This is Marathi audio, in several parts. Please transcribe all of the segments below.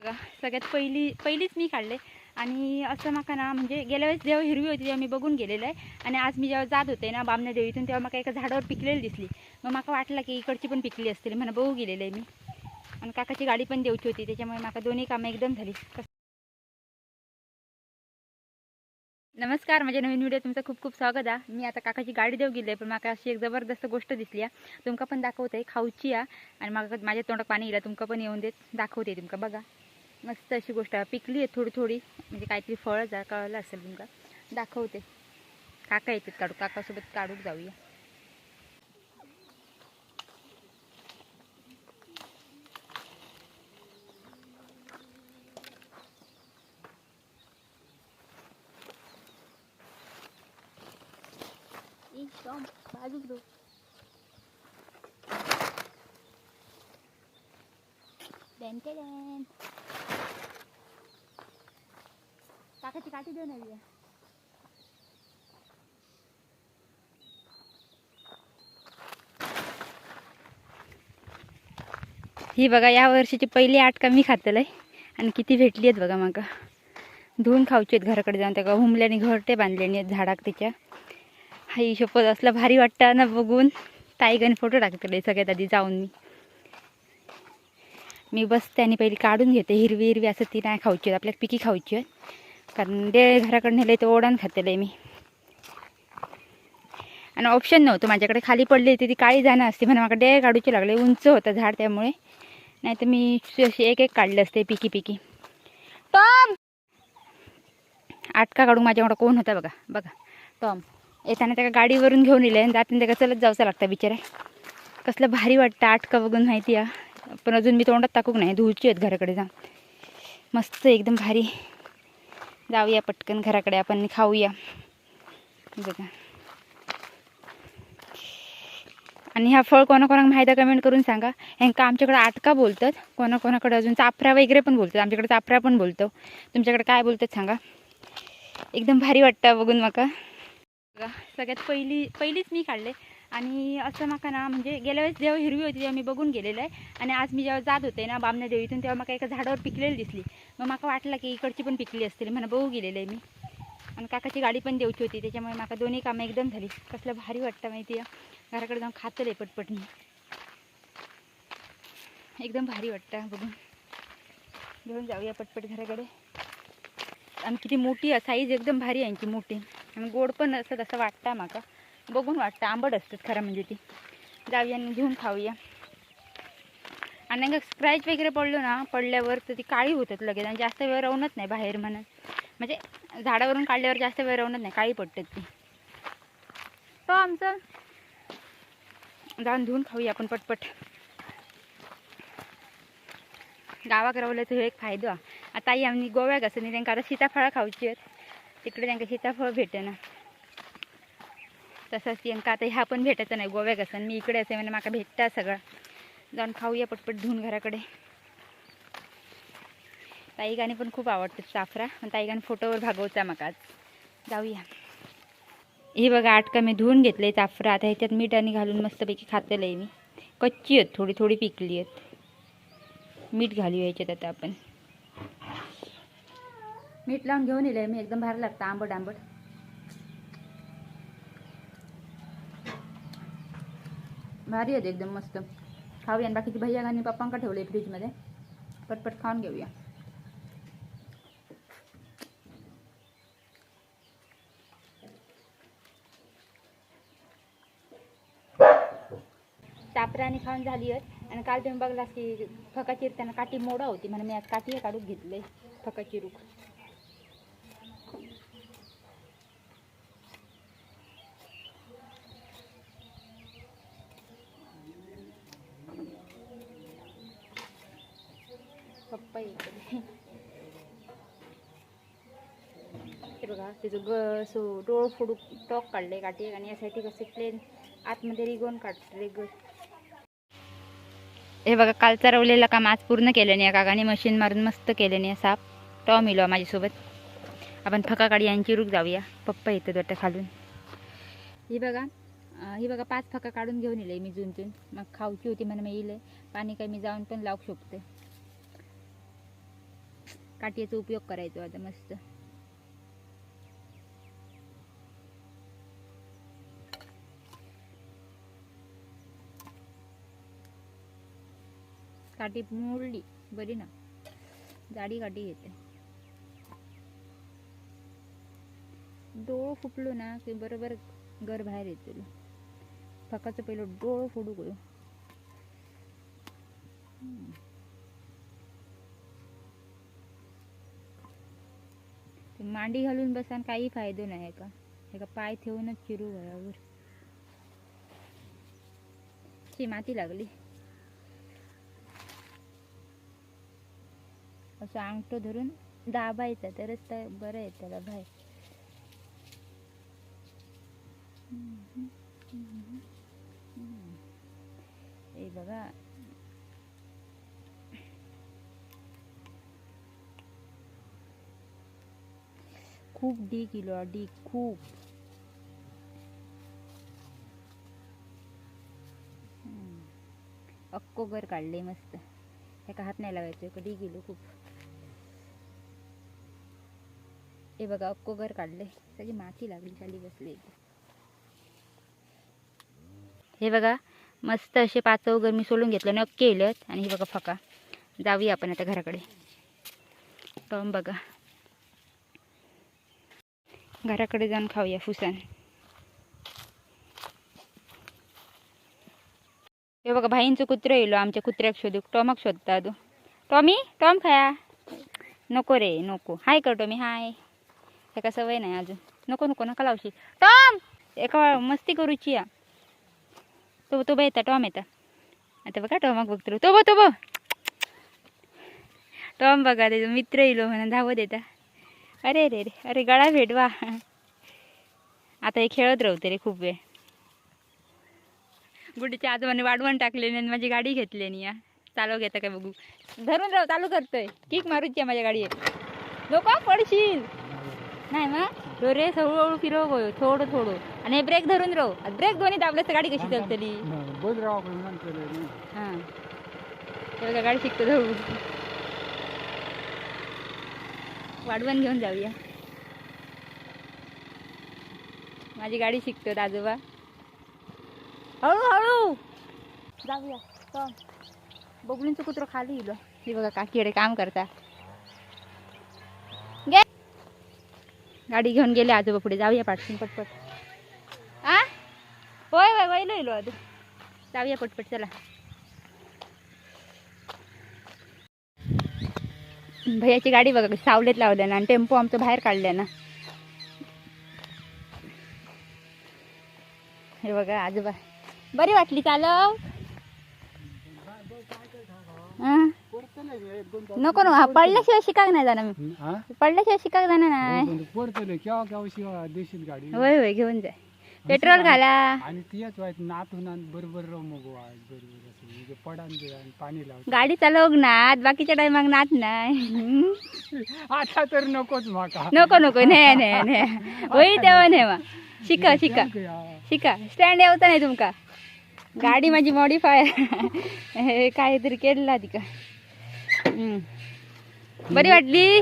बघा सगळ्यात पहिली पहिलीच मी काढले. आणि असं माका ना म्हणजे गेल्या वेळेस जेव्हा हिरवी होती तेव्हा मी बघून गेलेलं आहे. आणि आज मी जेव्हा जात होते ना बामना देवीतून तेव्हा मला एका झाडावर पिकलेली दिसली. मग माका वाटलं की इकडची पण पिकली असतील. म्हणा बघू गेलेलं आहे मी. आणि काकाची गाडी पण देऊची होती त्याच्यामुळे माका दोन्ही कामं एकदम झाली. नमस्कार माझ्या नवीन व्हिडिओ तुमचं खूप खूप स्वागत आहे. मी आता काकाची गाडी देऊ गेली पण माका अशी एक जबरदस्त गोष्ट दिसली आहे. तुमका पण दाखवते खाऊची आहे. आणि माका माझ्या तोंडात पाणी येईल तुमका पण येऊन देत दाखवते तुमका बघा. मस्त अशी गोष्ट आहे. पिकली आहे थोडी थोडी. म्हणजे काहीतरी फळं जा कळलं असेल तुमका दाखवते. काका येतात काढू. काकासोबत काढूक जाऊया. बाजूक दो काकाची काठी देऊ नवी ही बघा या वर्षीची पहिली आटका मी खातलंय. आणि किती भेटली आहेत बघा मग. धुवून खाऊची आहेत घराकडे जाऊन. त्या हुमल्याने घरटे बांधलेली आहेत झाडाक तिच्या. हा ही असला भारी वाटतं ना बघून. ताईगाने फोटो टाकतले सगळ्यात आधी जाऊन मी. मी बसते आणि पहिली काढून घेते. हिरवी हिरवी असं ती नाही खाऊची आहेत. आपल्याला पिकी खाऊची आहेत. कारण ते घराकडे नेले तर ओढण खातेलं मी. आणि ऑप्शन नव्हतं माझ्याकडे खाली पडली होती ती काळी जाणं असते म्हणून माझ्याकडे डे काढूची लागले उंच होतं झाड त्यामुळे. नाही तर मी अशी एक एक काढले असते पिकी पिकी. टॉम! आटका काढून माझ्याकडं कोण होता बघा बघा. टॉम येताना त्याका गाडीवरून घेऊन येले आणि जाताना त्याला चलत जावचं लागतं बिचारा कसलं भारी वाटतं आटका बघून माहिती आहे. पण अजून मी तोंडात टाकूक नाही धुळची आहेत घराकडे जाऊन. मस्त एकदम भारी. जाऊया पटकन घराकडे आपण खाऊया. बघा. आणि हा फळ कोणाकोणाक माहीत आहे कमेंट करून सांगा. ह्यांका आमच्याकडे आटका बोलतात. कोणाकोणाकडे अजून चापरा वगैरे पण बोलतात. आमच्याकडे चापरा पण बोलतो. तुमच्याकडे काय बोलतात सांगा. एकदम भारी वाटतं बघून माका. सगळ्यात पहिली पहिलीच मी काढले आणि असं माका ना म्हणजे गेल्या वेळेस जेव्हा हिरवी होती तेव्हा मी बघून गेलेलं आहे. आणि आज मी जेव्हा जात होते ना बामण्या देवीतून तेव्हा मला एका झाडावर पिकलेली दिसली. मग माका वाटलं की इकडची पण पिकली असतील. म्हणा बघू गेलेलं आहे मी. आणि काकाची गाडी पण देऊची होती. त्याच्यामुळे माका दोन्ही कामं एकदम झाली. कसलं भारी वाटतं माहिती आहे. घराकडे जाऊन खातले पटपटनी एकदम भारी वाटतं बघून. घेऊन जाऊया पटपट घराकडे. आणि किती मोठी आहे साईज एकदम भारी आहे यांची मोठी. आणि गोड पण असं तसं वाटतं माका. बघून वाटतं आंबट असतात खरं म्हणजे ती. जाऊया आणि घेऊन खाऊया. आणि नाही स्क्रॅच वगैरे पडलो ना पडल्यावर तर ती काळी होतात लगेच आणि जास्त वेळ राहूनच नाही बाहेर म्हणत. म्हणजे झाडावरून काढल्यावर जास्त वेळ राहूनच नाही काळी पडतात ती. तो आमचं. जाऊन धुवून खाऊया आपण पटपट. गावाक रावलं तर एक फायदो. आता आई आम्ही गोव्याक असं नाही त्यांना आता सीताफळं खाऊची आहेत. तिकडे त्यांना सीताफळ भेटेना. तसंच यंका आता ह्या पण भेटायचं नाही गोव्याक असं मी इकडे असे म्हणजे माका भेटता सगळं. जाऊन खाऊया पटपट धुवून घराकडे. ताई गाणी पण खूप आवडतात चाफरा. पण ताई गाणी फोटोवर भागवचा माका जाऊया. हे बघा आटका मी धुवून घेतले चाफरा. आता ह्याच्यात मीठ आणि घालून मस्तपैकी खातेलं आहे मी. कच्ची आहेत थोडी थोडी पिकली आहेत. मीठ घालूया याच्यात आता आपण. मीठ लावून घेऊन येईल मी एकदम भारी लागतं आंबट आंबट. भारी आहेत एकदम मस्त. खाऊया बाकीची भैया आणि पप्पांका ठेवले फ्रीजमध्ये. पटपट खाऊन घेऊया. चापराने खाऊन झाली आहेत आणि काल तुम्ही बघलास की फका चिरताना काठी मोडा होती. म्हणून मी आज काठी काढून घेतले फका चिरूक पप्पा इकडे. हे बघा त्याचं ग सो डोळ फोडू टॉक काढले काठी आणि यासाठी कसे प्लेन आतमध्ये रिगोन काढले ग. हे बघा कालचा चरवलेलं काम आज पूर्ण केलं नाही काकाने. मशीन मारून मस्त केलं नाही साप. टॉम इलो माझ्यासोबत. आपण फका काढी यांची रुख जाऊया. पप्पा येतो वाटतं खालून. ही बघा ही बघा पाच फका काढून घेऊन येईल मी जुन जुन मग खाऊची होती म्हणून मी येईल पाणी काही मी जाऊन पण लावू शकते. काठीचा उपयोग करायचो आता मस्त. काठी मोडली बरी ना? जाडी काठी घेते. डोळं फुटलो ना की बरोबर घर बाहेर येतो फकाचं पहिलं डोळं फोडू गयो. मांडी घालून बसान काही फायदो नाही का? हे का पाय ठेवूनच चिरू घरावर? शी माती लागली. असं अंगठो धरून दाबायचा तरच तर बरं आहे त्याला बाहेर. हे बघा खूप डी किलो डी खूप. हम्म. अक्को घर काढले मस्त. एका हात नाही लावायचं कधी गेलो खूप. हे बघा अक्को घर काढले सगळी माती लागली खाली बसले. हे बघा मस्त असे पाच वगैरे मी सोडून घेतलं आणि अक्के आणि हे बघा फका. जाऊया आपण आता घराकडे. टॉम बघा. घराकडे जाऊन खाऊया फुसान. हे बघा भाईंचं कुत्रं येलो आमच्या कुत्र्याक शोधू टॉमाक शोधता तो टॉमी टॉम खाया. नको रे नको. हाय कर टॉमी हाय. एका सवय नाही अजून. नको नको नका लावशी टॉम! एका मस्ती करूची या तो तो येता टॉम येता. आता बघा टॉमाक बघतो तो बो तो बो टॉम बघा त्याचा मित्र येलो म्हणून धावत येता. अरे रे रे अरे गळा भेटवा आता हे खेळत राहते रे खूप वेळ. गुडीच्या आजोबाने वाढवण टाकले आणि माझी गाडी घेतली आणि या. चालव घेता काय बघू. धरून राहू चालू करतोय. किक मारूची आहे माझ्या गाडीत नको पडशील. नाही मग? रे हळूहळू फिरव गयो थोडं थोडं. आणि हे ब्रेक धरून राहू. ब्रेक दोन्ही दाबले तर गाडी कशी चालतली? हां बघा गाडी शिकतो जाऊ. वाढवण घेऊन जाऊया. माझी गाडी शिकतो आजोबा हळू हळू जाऊया. चल. बबलींचं कुत्र खाली इलो हे बघा काकीकडे काम करता गे गाडी घेऊन गेले आजोबा पुढे. जाऊया पाठवून पटपट. आ? होय होय वैलो इलो आधी जाऊया पटपट चला. भैयाची गाडी बघा सावलेत लावल्या ना आणि टेम्पो आमचं बाहेर काढल्या ना. हे बघा आजोबा. बरी वाटली चालव हं? नको नको हा, पडल्याशिवाय शिकाक नाही जाणार मी. पडल्याशिवाय शिकाक जाणार नाही. देशील गाडी? होय होय घेऊन जाय पेट्रोल घाला. आणि तीच वाईट नातून आणि बरोबर. म्हणजे पडान दे आणि पाणी लाव. गाडी चालवक नात बाकीच्या टायमाक नात नाही. आता तर नकोच माका. नको नको नाही नाही नाही होई तेव्हा शिका शिका. शिका. स्टँड येवता नाही तुमका. गाडी माझी मॉडीफाय हे काहीतरी केलेला तिका हम्म. बरी वाटली?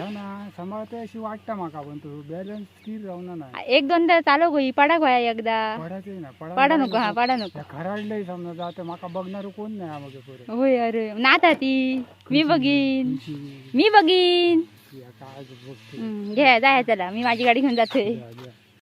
सांभाळते अशी वाटतं माका पण तू? बॅलन्स स्थिर राहणार नाही एक दोनदा चालव गोई पडा गोया एकदा. पडायचंय ना पडा नको हा पडा नको. खराडलंय समजा जाते माका बघणार कोण नाही मग पुढे होय अरे. नाता ती. मी बघीन. मी बघीन. काय बघते. घ्या जाय चला. मी माझी गाडी घेऊन जाते.